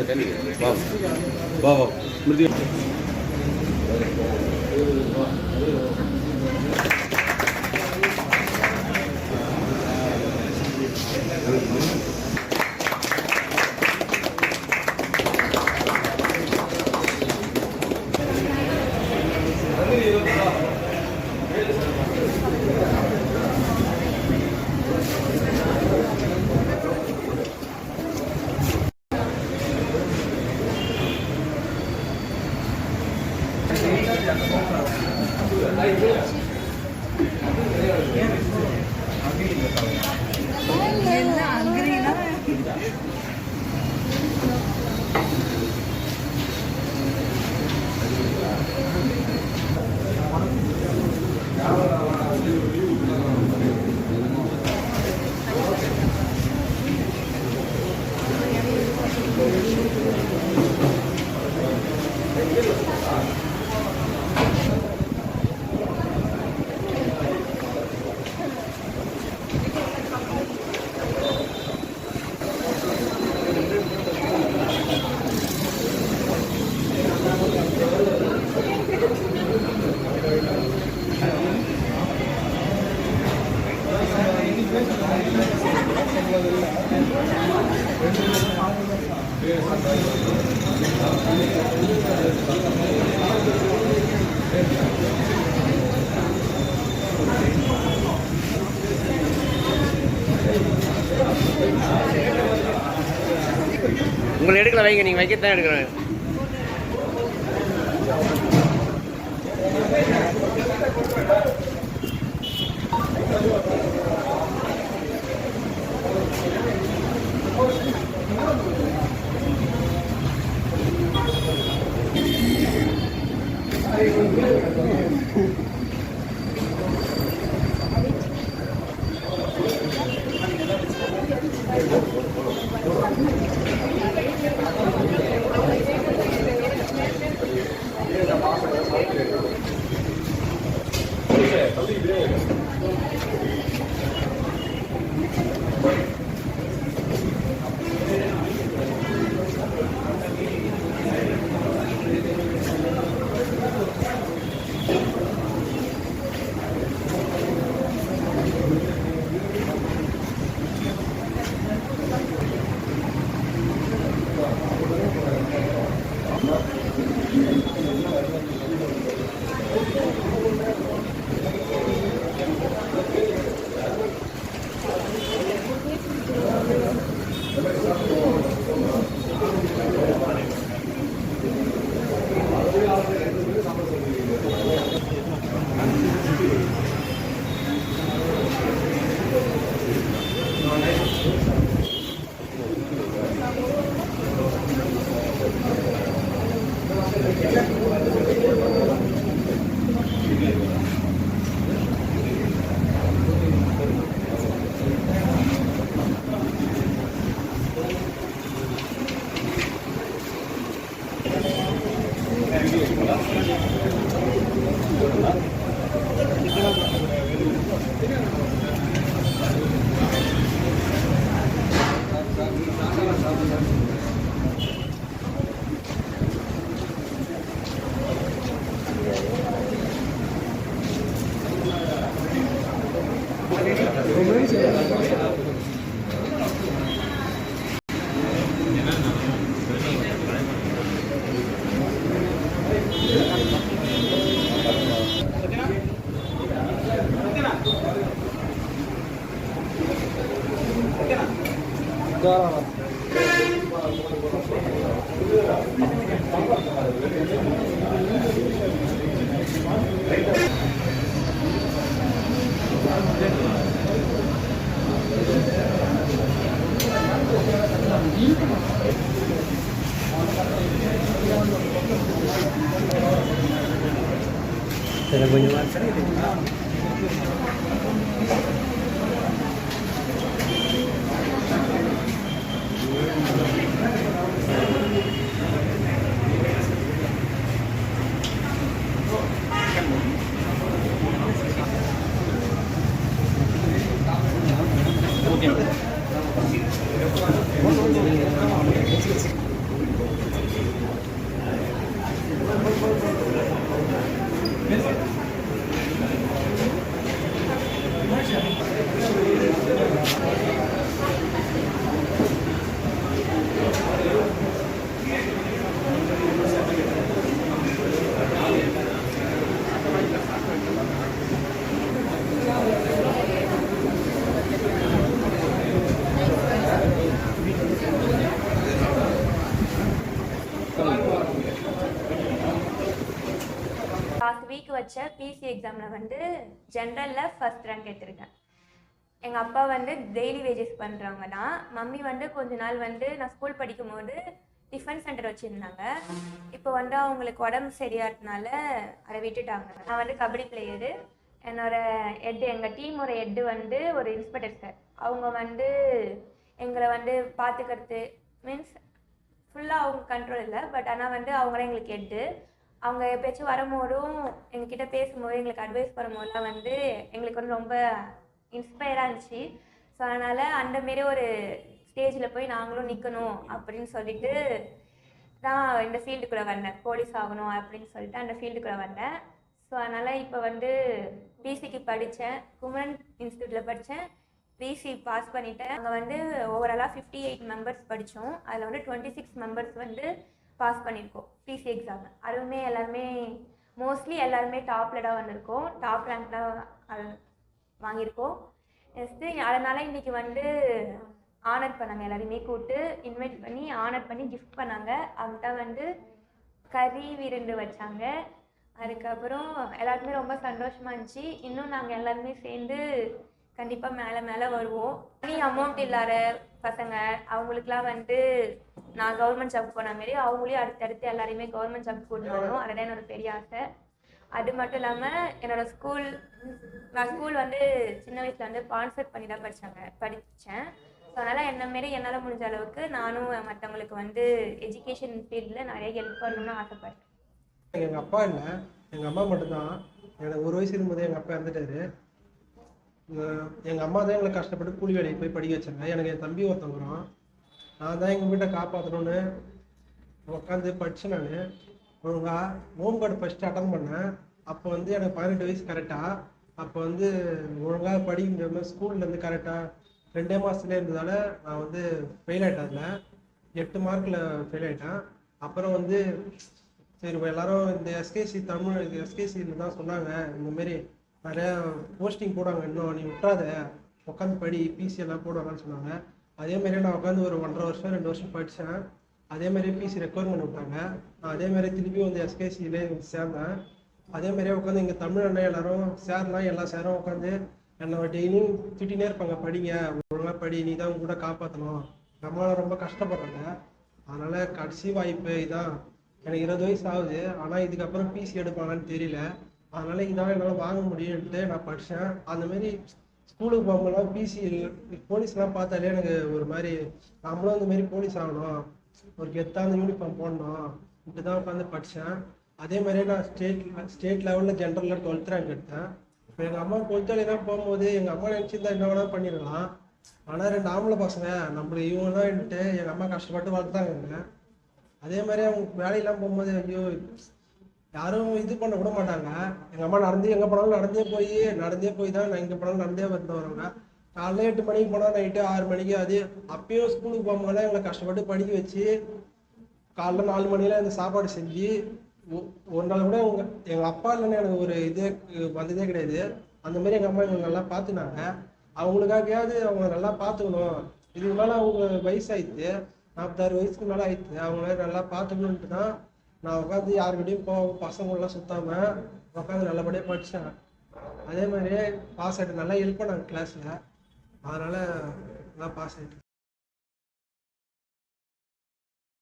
బాబు. బాబు. మృతి உங்களை எடுக்கல வைங்க நீங்கள் வைக்க தான் எடுக்கிறேன் God. வீக் வச்ச பிசி எக்ஸாமில் வந்து ஜென்ரலில் ஃபஸ்ட் ரேங்க் எடுத்திருக்கேன். எங்கள் அப்பா வந்து டெய்லி வேஜஸ் பண்ணுறவங்க தான் மம்மி வந்து கொஞ்ச நாள் வந்து நான் ஸ்கூல் படிக்கும்போது டிஃபன் சென்டர் வச்சுருந்தாங்க. இப்போ வந்து அவங்களுக்கு உடம்பு சரியாதனால அதை விட்டுட்டாங்க. நான் வந்து கபடி பிளேயரு என்னோட ஹெட் எங்கள் டீமோட ஹெட்டு வந்து ஒரு இன்ஸ்பெக்டர் சார் அவங்க வந்து எங்களை வந்து பார்த்துக்கிறது மீன்ஸ் ஃபுல்லாக அவங்க கண்ட்ரோல் இல்லை பட் ஆனால் வந்து அவங்களே எங்களுக்கு ஹெட்டு அவங்க எப்பயாச்சும் வரும்போதும் எங்ககிட்ட பேசும்போது எங்களுக்கு அட்வைஸ் பண்ணும்போதுலாம் வந்து எங்களுக்கு வந்து ரொம்ப இன்ஸ்பயராக இருந்துச்சு. ஸோ அதனால் அந்த மாரி ஒரு ஸ்டேஜில் போய் நாங்களும் நிற்கணும் அப்படின்னு சொல்லிட்டு தான் இந்த ஃபீல்டுக்குள்ளே வந்தேன். போலீஸ் ஆகணும் அப்படின்னு சொல்லிட்டு அந்த ஃபீல்டுக்குள்ளே வந்தேன். ஸோ அதனால் இப்போ வந்து பிசிக்கு படித்தேன் குமரன் இன்ஸ்டியூட்டில் படித்தேன் பிசி பாஸ் பண்ணிட்டேன். அங்கே வந்து ஓவராலாக ஃபிஃப்டி எயிட் மெம்பர்ஸ் படித்தோம் அதில் வந்து டுவெண்ட்டி சிக்ஸ் மெம்பர்ஸ் வந்து பாஸ் பண்ணியிருக்கோம் பிசி எக்ஸாம் அதுவுமே எல்லாருமே மோஸ்ட்லி எல்லாருமே டாப்பில் தான் வந்திருக்கோம். டாப் ரேங்க் தான் வாங்கியிருக்கோம். நெக்ஸ்ட்டு அதனால் இன்றைக்கி வந்து ஆனர் பண்ணாங்க. எல்லாரையுமே கூப்பிட்டு இன்வைட் பண்ணி ஆனர் பண்ணி கிஃப்ட் பண்ணாங்க. அவங்கள்ட்ட வந்து கறி விருந்து வச்சாங்க. அதுக்கப்புறம் எல்லாருக்குமே ரொம்ப சந்தோஷமாக இருந்துச்சு. இன்னும் நாங்கள் எல்லாருமே சேர்ந்து கண்டிப்பாக மேலே மேலே வருவோம். தனி அமௌண்ட் இல்லாத பசங்க அவங்களுக்குலாம் வந்து நான் கவர்மெண்ட் ஜாப் போன மாரி அவங்களையும் அடுத்தடுத்து எல்லாரையுமே கவர்மெண்ட் ஜாப் கூட்டு வரணும். அதுதான் என்னோட பெரிய ஆசை. அது மட்டும் இல்லாமல் என்னோட ஸ்கூல் நான் ஸ்கூல் வந்து சின்ன வயசில் வந்து ஸ்பான்சர் பண்ணி தான் படித்தாங்க படித்தேன் ஸோ அதனால் என்ன மாரி என்னால் முடிஞ்ச அளவுக்கு நானும் மற்றவங்களுக்கு வந்து எஜுகேஷன் ஃபீல்டில் நிறைய ஹெல்ப் பண்ணணும்னு ஆசைப்பட்டேன் எங்கள் அப்பா இல்லை எங்கள் அம்மா மட்டும்தான். எனக்கு ஒரு வயசு இருக்கும்போதே எங்கள் அப்பா இறந்துட்டாரு. எங்கள் அம்மா தான் எங்களை கஷ்டப்பட்டு கூலி வேலைக்கு போய் படிக்க வச்சாங்க. எனக்கு என் தம்பி ஒருத்தன் நான் தான் எங்கள் வீட்டை காப்பாற்றணும்னு உட்காந்து படித்தேன் நான். ஒழுங்கா ஹோம் கார்டு ஃபஸ்ட்டு அட்டன் பண்ணேன். அப்போ வந்து எனக்கு பதினெட்டு வயசு கரெக்டாக அப்போ வந்து ஒழுங்காக படிக்க முடியாமல் ஸ்கூல்லேருந்து கரெக்டாக ரெண்டே மாதத்துலேயே இருந்ததால் நான் வந்து ஃபெயில் ஆகிட்டேன் அதில். எட்டு மார்க்கில் ஃபெயில் ஆகிட்டேன் அப்புறம் வந்து சரி எல்லாரும் இந்த எஸ்கேசி தமிழ் எஸ்கேசியில் தான் சொன்னாங்க. இந்த நிறையா நிறைய போஸ்டிங் போடுவாங்க. இன்னும் நீ விட்டுறாத. உட்காந்து படி பிசி எல்லாம் போடுவாங்கன்னு சொன்னாங்க. அதே மாதிரியே நான் உட்காந்து ஒரு ஒன்றரை வருஷம் ரெண்டு வருஷம் படித்தேன் அதே மாதிரி பிசி பண்ணி விட்டாங்க. நான் அதே மாதிரி திருப்பி வந்து எஸ்கேசியிலே சேர்ந்தேன். அதே மாதிரியே உட்காந்து இங்கே தமிழ் அண்ணன் எல்லாரும் சேர்லாம் எல்லா சேரும் உட்காந்து என்னை டெய்லியும் திட்டினே இருப்பாங்க படிங்க ஒழுங்காக படி நீ தான் உங்க கூட காப்பாற்றணும் நம்மளால ரொம்ப கஷ்டப்படுறாங்க. அதனால் கடைசி வாய்ப்பு இதான். எனக்கு இருபது வயசு ஆகுது. ஆனால் இதுக்கப்புறம் பிசி எடுப்பாங்களான்னு தெரியல. அதனால் இதான் என்னால் வாங்க முடியும்ட்டு நான் படித்தேன் அந்தமாரி ஸ்கூலுக்கு போகும்போதெல்லாம் பிசி போலீஸ்லாம் பார்த்தாலே எனக்கு ஒரு மாதிரி நம்மளும் இந்த மாதிரி போலீஸ் ஆகணும். ஒரு கெத்தான யூனிஃபார்ம் போடணும். இப்படி தான் உட்காந்து படித்தேன் அதே மாதிரியே நான் ஸ்டேட் ஸ்டேட் லெவலில் ஜென்ரலில் டுவெல்த் ரேங்க் எடுத்தேன். இப்போ எங்கள் அம்மா கொஞ்சம் போகும்போது எங்கள் அம்மா நினச்சிருந்தா என்ன வேணால் பண்ணிடலாம். ஆனால் ரெண்டு ஆம்பளை பசங்க நம்மளை இவங்க தான் எங்கள் அம்மா கஷ்டப்பட்டு வளர்த்தாங்க அதே மாதிரி அவங்க வேலையெல்லாம் போகும்போது ஐயோ யாரும் இது பண்ண விட மாட்டாங்க. எங்கள் அம்மா நடந்து எங்கே போனாலும் நடந்தே போய் நடந்தே போய் தான் நான் எங்கே போனாலும் நடந்தே வந்து வருவாங்க காலைல எட்டு மணிக்கு போனால் நைட்டு ஆறு மணிக்கு அது. அப்பயும் ஸ்கூலுக்கு போகும்போதெல்லாம் எங்களை கஷ்டப்பட்டு படிக்க வச்சு காலைல நாலு மணில இந்த சாப்பாடு செஞ்சு ஒ- ஒரு நாள் கூட உங்க எங்க அப்பா இல்லைன்னு எனக்கு ஒரு இதே வந்ததே கிடையாது. அந்த மாதிரி எங்க அம்மா எங்களை நல்லா பார்த்துனாங்க அவங்களுக்காகயாவது அவங்க நல்லா பார்த்துக்கணும் இதுக்கு மேல அவங்க வயசாயிடுச்சு நாற்பத்தாறு வயசுக்கு மேல ஆயிடுச்சு அவங்கள நல்லா பார்த்துக்கணுன்ட்டு தான் நான் உட்காந்து யாருக்கிட்டையும் போ பசங்களெலாம் சுத்தாம உட்காந்து நல்லபடியாக படித்தேன் அதே மாதிரியே பாஸ் ஆகிட்டு நல்லா ஹெல்ப் பண்ணாங்க கிளாஸில் அதனால் நல்லா பாஸ் ஆகிட்டு